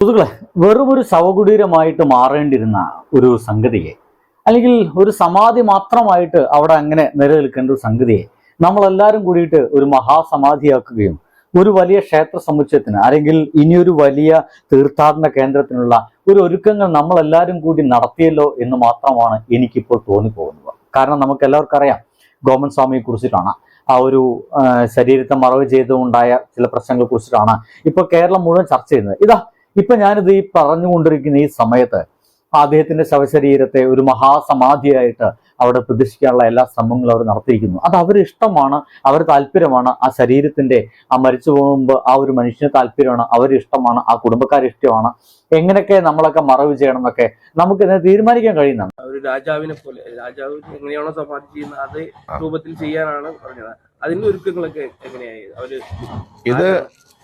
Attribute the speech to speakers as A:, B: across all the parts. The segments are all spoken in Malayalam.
A: സുഹൃത്തുക്കളെ വെറും ഒരു ശവകുടീരമായിട്ട് മാറേണ്ടിരുന്ന ഒരു സംഗതിയെ അല്ലെങ്കിൽ ഒരു സമാധി മാത്രമായിട്ട് അവിടെ അങ്ങനെ നിലനിൽക്കേണ്ട ഒരു സംഗതിയെ നമ്മളെല്ലാവരും കൂടിയിട്ട് ഒരു മഹാസമാധിയാക്കുകയും ഒരു വലിയ ക്ഷേത്ര സമുച്ചയത്തിന് അല്ലെങ്കിൽ ഇനിയൊരു വലിയ തീർത്ഥാടന കേന്ദ്രത്തിനുള്ള ഒരു ഒരുക്കങ്ങൾ നമ്മളെല്ലാവരും കൂടി നടത്തിയല്ലോ എന്ന് മാത്രമാണ് എനിക്കിപ്പോൾ തോന്നിപ്പോകുന്നത്. കാരണം നമുക്ക് എല്ലാവർക്കും അറിയാം ഗോമൻ സ്വാമിയെ കുറിച്ചിട്ടാണ്. ആ ഒരു ശരീരത്തെ മറവ് ചെയ്തുകൊണ്ടായ ചില പ്രശ്നങ്ങളെ കുറിച്ചിട്ടാണ് ഇപ്പൊ കേരളം മുഴുവൻ ചർച്ച ചെയ്യുന്നത്. ഇതാ ഇപ്പൊ ഞാനിത് ഈ പറഞ്ഞുകൊണ്ടിരിക്കുന്ന ഈ സമയത്ത് അദ്ദേഹത്തിന്റെ ശവശരീരത്തെ ഒരു മഹാസമാധിയായിട്ട് അവിടെ പ്രതിഷ്ഠിക്കാനുള്ള എല്ലാ ശ്രമങ്ങളും അവർ നടത്തിയിരിക്കുന്നു. അത് അവർ ഇഷ്ടമാണ് അവർ താല്പര്യമാണ് ആ ശരീരത്തിന്റെ ആ മരിച്ചു പോകുമ്പോൾ ആ ഒരു മനുഷ്യന് താല്പര്യമാണ് അവർ ഇഷ്ടമാണ് ആ കുടുംബക്കാർ ഇഷ്ടമാണ്. എങ്ങനെയൊക്കെ നമ്മളൊക്കെ മറവ് ചെയ്യണം എന്നൊക്കെ നമുക്ക് ഇതിനെ തീരുമാനിക്കാൻ കഴിയുന്നതാണ്
B: ഒരു രാജാവിനെ പോലെ രാജാവ് എങ്ങനെയാണോ സമാധി ചെയ്യുന്നത് അതേ രൂപത്തിൽ ചെയ്യാനാണ് പറഞ്ഞത്. അതിന്റെ ഒരുക്കങ്ങളൊക്കെ എങ്ങനെയായി? അവർ
C: ഇത്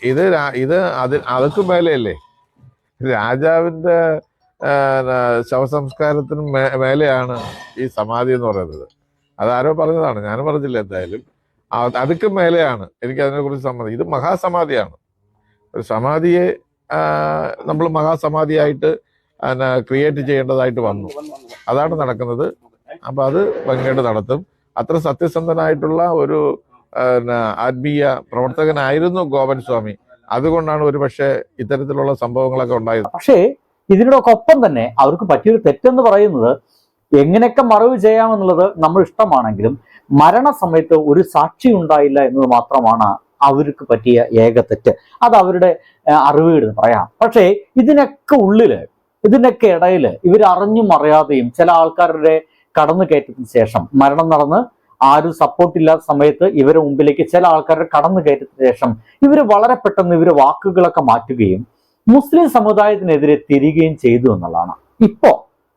C: ഇത് ഇത് അതിൽ അതൊക്കെ മേലെയല്ലേ? രാജാവിന്റെ ശവസംസ്കാരത്തിന് മേലെയാണ് ഈ സമാധി എന്ന് പറയുന്നത്. അതാരോ പറഞ്ഞതാണ്. ഞാൻ പറഞ്ഞില്ല എന്തായാലും. അതുക്കും മേലെയാണ് എനിക്ക് അതിനെക്കുറിച്ച് കുറിച്ച് സമ്മതം ഇത് മഹാസമാധിയാണ്. ഒരു സമാധിയെ നമ്മൾ മഹാസമാധിയായിട്ട് ക്രിയേറ്റ് ചെയ്യേണ്ടതായിട്ട് വന്നു. അതാണ് നടക്കുന്നത്. അപ്പൊ അത് ഭംഗിയായിട്ട് നടത്തും. അത്ര സത്യസന്ധനായിട്ടുള്ള ഒരു ആത്മീയ പ്രവർത്തകനായിരുന്നു ഗോപൻ സ്വാമി. അതുകൊണ്ടാണ് ഒരു പക്ഷേ ഇത്തരത്തിലുള്ള സംഭവങ്ങളൊക്കെ ഉണ്ടായത്.
A: പക്ഷേ ഇതിനോടൊക്കെ ഒപ്പം തന്നെ അവർക്ക് പറ്റിയൊരു തെറ്റെന്ന് പറയുന്നത് എങ്ങനെയൊക്കെ മറവ് ചെയ്യാമെന്നുള്ളത് നമ്മൾ ഇഷ്ടമാണെങ്കിലും മരണസമയത്ത് ഒരു സാക്ഷി ഉണ്ടായില്ല എന്നത് മാത്രമാണ് അവർക്ക് പറ്റിയ ഏക തെറ്റ്. അത് അവരുടെ അറിവീട് പറയാം. പക്ഷേ ഇതിനൊക്കെ ഉള്ളിൽ ഇതിനൊക്കെ ഇടയിൽ ഇവർ അറിഞ്ഞും അറിയാതെയും ചില ആൾക്കാരുടെ കടന്നു കയറ്റത്തിന് ശേഷം മരണം നടന്ന് ആരും സപ്പോർട്ട് ഇല്ലാത്ത സമയത്ത് ഇവരെ മുമ്പിലേക്ക് ചില ആൾക്കാരുടെ കടന്നു കയറ്റത്തിന് ശേഷം ഇവർ വളരെ പെട്ടെന്ന് ഇവർ വാക്കുകളൊക്കെ മാറ്റുകയും മുസ്ലിം സമുദായത്തിനെതിരെ തിരികുകയും ചെയ്തു എന്നുള്ളതാണ്. ഇപ്പോ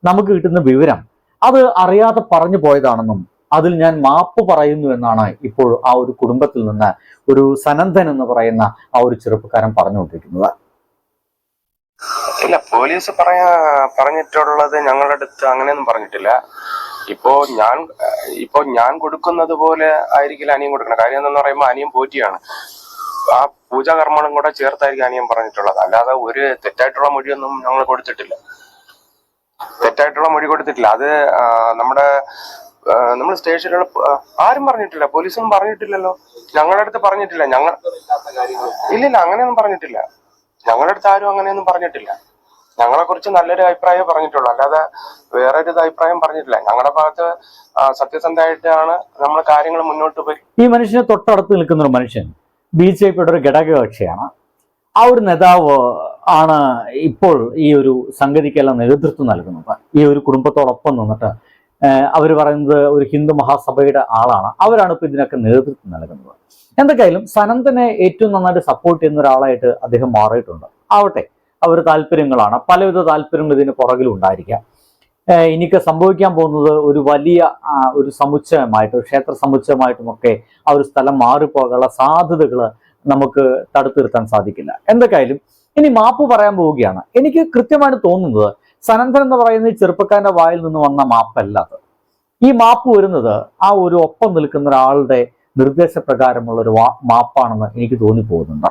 A: നമുക്ക് കിട്ടുന്ന വിവരം അത് അറിയാതെ പറഞ്ഞു പോയതാണെന്നും അതിൽ ഞാൻ മാപ്പ് പറയുന്നു എന്നാണ് ഇപ്പോൾ ആ ഒരു കുടുംബത്തിൽ നിന്ന് ഒരു സനന്ദൻ എന്ന് പറയുന്ന ആ ഒരു ചെറുപ്പക്കാരൻ പറഞ്ഞുകൊണ്ടിരിക്കുന്നത്.
D: ഇല്ല പോലീസ് പറയാ പറഞ്ഞിട്ടുള്ളത് ഞങ്ങളുടെ അടുത്ത് അങ്ങനെയൊന്നും പറഞ്ഞിട്ടില്ല. ഇപ്പോ ഞാൻ ഇപ്പോ ഞാൻ കൊടുക്കുന്നത് പോലെ ആയിരിക്കില്ല അനിയും കൊടുക്കണം കാര്യം എന്ന് പറയുമ്പോൾ അനിയും പോറ്റിയാണ് ആ പൂജാകർമ്മങ്ങളും കൂടെ ചേർത്തായിരിക്കും അനിയം പറഞ്ഞിട്ടുള്ളത്. അല്ലാതെ ഒരു തെറ്റായിട്ടുള്ള മൊഴിയൊന്നും ഞങ്ങൾ കൊടുത്തിട്ടില്ല. തെറ്റായിട്ടുള്ള മൊഴി കൊടുത്തിട്ടില്ല. അത് നമ്മുടെ നമ്മൾ സ്റ്റേഷനിലുള്ള ആരും പറഞ്ഞിട്ടില്ല. പോലീസൊന്നും പറഞ്ഞിട്ടില്ലല്ലോ. ഞങ്ങളുടെ അടുത്ത് പറഞ്ഞിട്ടില്ല. ഞങ്ങൾ ഇല്ലില്ല അങ്ങനെയൊന്നും പറഞ്ഞിട്ടില്ല. ഞങ്ങളുടെ അടുത്ത് ആരും അങ്ങനെയൊന്നും പറഞ്ഞിട്ടില്ല. ഞങ്ങളെ കുറിച്ച് നല്ലൊരു അഭിപ്രായം പറഞ്ഞിട്ടുള്ളൂ. അല്ലാതെ വേറെ ഒരു അഭിപ്രായം പറഞ്ഞിട്ടില്ല. ഞങ്ങളുടെ ഭാഗത്ത് സത്യസന്ധമായിട്ടാണ് നമ്മൾ കാര്യങ്ങൾ മുന്നോട്ട് പോയി.
A: ഈ മനുഷ്യനെ തൊട്ടടുത്ത് നിൽക്കുന്ന ഒരു മനുഷ്യൻ ബി ജെ പിയുടെ ഒരു ഘടക കക്ഷിയാണ് ആ ഒരു നേതാവ് ആണ് ഇപ്പോൾ ഈ ഒരു സംഗതിക്കെല്ലാം നേതൃത്വം നൽകുന്നത്. ഈ ഒരു കുടുംബത്തോടൊപ്പം നിന്നിട്ട് അവർ പറയുന്നത് ഒരു ഹിന്ദു മഹാസഭയുടെ ആളാണ്. അവരാണ് ഇപ്പോൾ ഇതിനൊക്കെ നേതൃത്വം നൽകുന്നത്. എന്തൊക്കെയായാലും സനന്ദനെ ഏറ്റവും നന്നായിട്ട് സപ്പോർട്ട് ചെയ്യുന്ന ഒരാളായിട്ട് അദ്ദേഹം മാറിയിട്ടുണ്ട്. ആവട്ടെ. അവർ താല്പര്യങ്ങളാണ്. പലവിധ താല്പര്യങ്ങൾ ഇതിന് പുറകിലുണ്ടായിരിക്കാം. എനിക്ക് ഇനിയൊക്കെ സംഭവിക്കാൻ പോകുന്നത് ഒരു വലിയ ഒരു സമുച്ചയമായിട്ട് ക്ഷേത്ര സമുച്ചയമായിട്ടുമൊക്കെ ആ ഒരു സ്ഥലം മാറിപ്പോകാനുള്ള സാധ്യതകൾ നമുക്ക് തടുത്തിരുത്താൻ സാധിക്കില്ല. എന്തൊക്കെയായാലും ഇനി മാപ്പ് പറയാൻ പോവുകയാണ്. എനിക്ക് കൃത്യമായിട്ട് തോന്നുന്നത് സനന്ദൻ എന്ന് പറയുന്ന ഈ ചെറുപ്പക്കാരന്റെ വായിൽ നിന്ന് വന്ന മാപ്പല്ല അത്. ഈ മാപ്പ് വരുന്നത് ആ ഒരു ഒപ്പം നിൽക്കുന്ന ഒരാളുടെ നിർദ്ദേശപ്രകാരമുള്ള ഒരു മാപ്പാണെന്ന് എനിക്ക് തോന്നിപ്പോകുന്നുണ്ട്.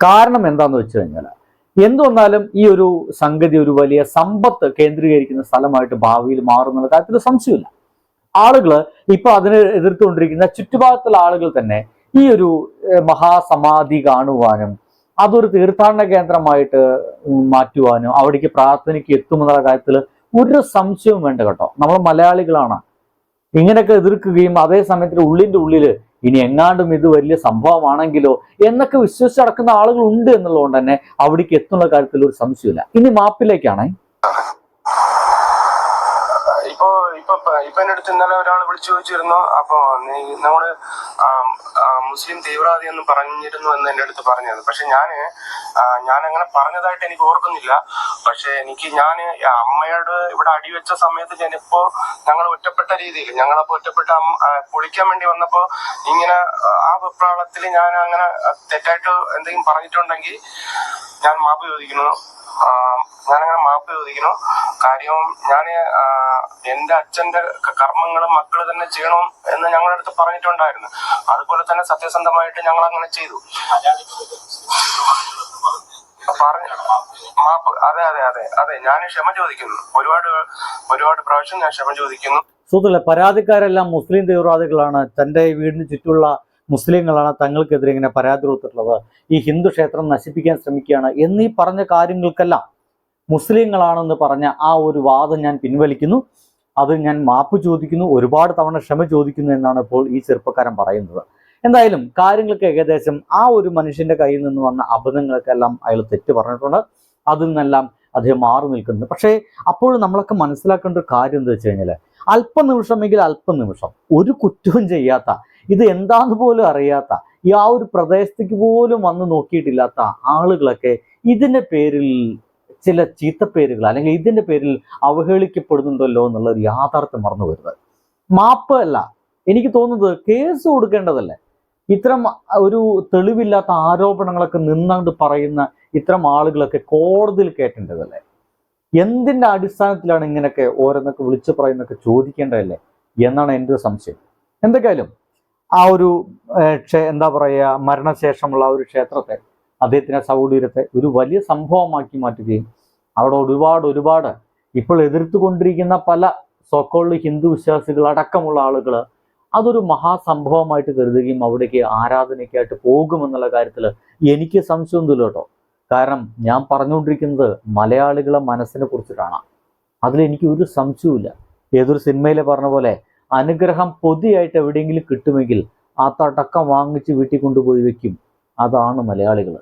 A: കാരണം എന്താന്ന് വെച്ച് കഴിഞ്ഞാൽ എന്തു വന്നാലും ഈ ഒരു സംഗതി ഒരു വലിയ സമ്പത്ത് കേന്ദ്രീകരിക്കുന്ന സ്ഥലമായിട്ട് ഭാവിയിൽ മാറുന്നുള്ള കാര്യത്തിൽ സംശയമില്ല ആളുകൾ ഇപ്പൊ അതിനെ എതിർത്തുകൊണ്ടിരിക്കുന്ന ചുറ്റുഭാഗത്തുള്ള ആളുകൾ തന്നെ ഈ ഒരു മഹാസമാധി കാണുവാനും അതൊരു തീർത്ഥാടന കേന്ദ്രമായിട്ട് മാറ്റുവാനും അവിടേക്ക് പ്രാർത്ഥനയ്ക്ക് എത്തുമെന്നുള്ള കാര്യത്തിൽ ഒരു സംശയവും വേണ്ട കേട്ടോ. നമ്മൾ മലയാളികളാണ്. ഇങ്ങനെയൊക്കെ എതിർക്കുകയും അതേ സമയത്തിൽ ഉള്ളിന്റെ ഉള്ളിൽ ഇനി എങ്ങാണ്ടും ഇത് വലിയ സംഭവമാണെങ്കിലോ എന്നൊക്കെ വിശ്വസിച്ച് നടക്കുന്ന ആളുകൾ ഉണ്ട് എന്നുള്ളതുകൊണ്ട് തന്നെ അവിടേക്ക് എത്തുന്ന കാര്യത്തിൽ ഒരു സംശയമില്ല ഇനി മാപ്പിലേക്കാണ്.
D: ഇപ്പൊ എന്റെ അടുത്ത് ഇന്നലെ ഒരാൾ വിളിച്ചു ചോദിച്ചിരുന്നു. അപ്പൊ നമ്മൾ മുസ്ലിം തീവ്രവാദി എന്ന് പറഞ്ഞിരുന്നു എന്ന് എന്റെ അടുത്ത് പറഞ്ഞത് പക്ഷെ ഞാൻ ഞാൻ അങ്ങനെ പറഞ്ഞതായിട്ട് എനിക്ക് ഓർക്കുന്നില്ല. പക്ഷെ എനിക്ക് ഞാൻ അമ്മയോട് ഇവിടെ അടിവെച്ച സമയത്ത് ഞാനിപ്പോ ഞങ്ങൾ ഒറ്റപ്പെട്ട രീതിയിൽ ഞങ്ങളപ്പോ ഒറ്റപ്പെട്ട പൊളിക്കാൻ വേണ്ടി വന്നപ്പോ ഇങ്ങനെ ആ, വെപ്രാളത്തിൽ ഞാൻ അങ്ങനെ തെറ്റായിട്ട് എന്തെങ്കിലും പറഞ്ഞിട്ടുണ്ടെങ്കിൽ ഞാൻ മാപ്പ് ചോദിക്കുന്നു. ഞാനങ്ങനെ മാപ്പ് ചോദിക്കണം കാര്യവും ഞാൻ എന്റെ അച്ഛന്റെ കർമ്മങ്ങളും മക്കൾ തന്നെ ചെയ്യണം എന്ന് ഞങ്ങളുടെ അടുത്ത് പറഞ്ഞിട്ടുണ്ടായിരുന്നു. അതുപോലെ തന്നെ സത്യസന്ധമായിട്ട് ഞങ്ങൾ അങ്ങനെ ചെയ്തു. പറഞ്ഞു മാപ്പ് അതെ അതെ അതെ അതെ ഞാൻ ക്ഷമ ചോദിക്കുന്നു. ഒരുപാട് ഒരുപാട് പ്രാവശ്യം ഞാൻ ക്ഷമ ചോദിക്കുന്നു.
A: സുഹൃത്തുക്കളെ പരാതിക്കാരെല്ലാം മുസ്ലിം തീവ്രവാദികളാണ് തന്റെ വീടിന് ചുറ്റുമുള്ള മുസ്ലിങ്ങളാണ് തങ്ങൾക്കെതിരെ ഇങ്ങനെ പരാതി കൊടുത്തിട്ടുള്ളത്. ഈ ഹിന്ദു ക്ഷേത്രം നശിപ്പിക്കാൻ ശ്രമിക്കുകയാണ്. എന്നീ പറഞ്ഞ കാര്യങ്ങൾക്കെല്ലാം മുസ്ലിങ്ങളാണെന്ന് പറഞ്ഞ ആ ഒരു വാദം ഞാൻ പിൻവലിക്കുന്നു. അത് ഞാൻ മാപ്പ് ചോദിക്കുന്നു ഒരുപാട് തവണ ക്ഷമ ചോദിക്കുന്നു എന്നാണ് ഇപ്പോൾ ഈ ചെറുപ്പക്കാരൻ പറയുന്നത്. എന്തായാലും കാര്യങ്ങൾക്ക് ഏകദേശം ആ ഒരു മനുഷ്യന്റെ കയ്യിൽ നിന്ന് വന്ന അബദ്ധങ്ങൾക്കെല്ലാം അയാൾ തെറ്റ് പറഞ്ഞിട്ടുണ്ട്. അതിൽ നിന്നെല്ലാം അദ്ദേഹം മാറി നിൽക്കുന്നു പക്ഷേ അപ്പോഴും നമ്മളൊക്കെ മനസ്സിലാക്കേണ്ട ഒരു കാര്യം എന്താ വെച്ച് കഴിഞ്ഞാൽ അല്പനിമിഷമെങ്കിൽ അല്പനിമിഷം ഒരു കുറ്റവും ചെയ്യാത്ത ഇത് എന്താന്ന് പോലും അറിയാത്ത ഈ ആ ഒരു പ്രദേശത്തേക്ക് പോലും വന്ന് നോക്കിയിട്ടില്ലാത്ത ആളുകളൊക്കെ ഇതിന്റെ പേരിൽ ചില ചീത്തപ്പേരുകൾ അല്ലെങ്കിൽ ഇതിന്റെ പേരിൽ അവഹേളിക്കപ്പെടുന്നുണ്ടല്ലോ എന്നുള്ള ഒരു യാഥാർത്ഥ്യം മറന്നു വരുന്നത് മാപ്പ് അല്ല. എനിക്ക് തോന്നുന്നത് കേസ് കൊടുക്കേണ്ടതല്ലേ? ഇത്തരം ഒരു തെളിവില്ലാത്ത ആരോപണങ്ങളൊക്കെ നിന്നാണ്ട് പറയുന്ന ഇത്തരം ആളുകളൊക്കെ കോടതിയിൽ കേട്ടേണ്ടതല്ലേ എന്തിന്റെ അടിസ്ഥാനത്തിലാണ് ഇങ്ങനെയൊക്കെ ഓരോന്നൊക്കെ വിളിച്ചു പറയുന്നൊക്കെ ചോദിക്കേണ്ടതല്ലേ എന്നാണ് എന്റെ ഒരു സംശയം. എന്തൊക്കെയായാലും ആ ഒരു എന്താ പറയുക മരണശേഷമുള്ള ആ ഒരു ക്ഷേത്രത്തെ അദ്ദേഹത്തിനെ സൗകര്യത്തെ ഒരു വലിയ സംഭവമാക്കി മാറ്റുകയും അവിടെ ഒരുപാട് ഒരുപാട് ഇപ്പോൾ എതിർത്തു എതിർത്തുകൊണ്ടിരിക്കുന്ന പല സോക്കോളിൽ ഹിന്ദു വിശ്വാസികൾ അടക്കമുള്ള ആളുകൾ അതൊരു മഹാസംഭവമായിട്ട് കരുതുകയും അവിടേക്ക് ആരാധനയ്ക്കായിട്ട് പോകുമെന്നുള്ള കാര്യത്തിൽ എനിക്ക് സംശയമൊന്നുമില്ല കേട്ടോ. കാരണം ഞാൻ പറഞ്ഞുകൊണ്ടിരിക്കുന്നത് മലയാളികളെ മനസ്സിനെ കുറിച്ചിട്ടാണ്. അതിലെനിക്ക് ഒരു സംശയവുമില്ല. ഏതൊരു സിനിമയിൽ പറഞ്ഞ പോലെ അനുഗ്രഹം പൊതിയായിട്ട് എവിടെയെങ്കിലും കിട്ടുമെങ്കിൽ ആ തടക്കം വാങ്ങിച്ച് വീട്ടിൽ കൊണ്ടുപോയി വെക്കും. അതാണ് മലയാളികൾ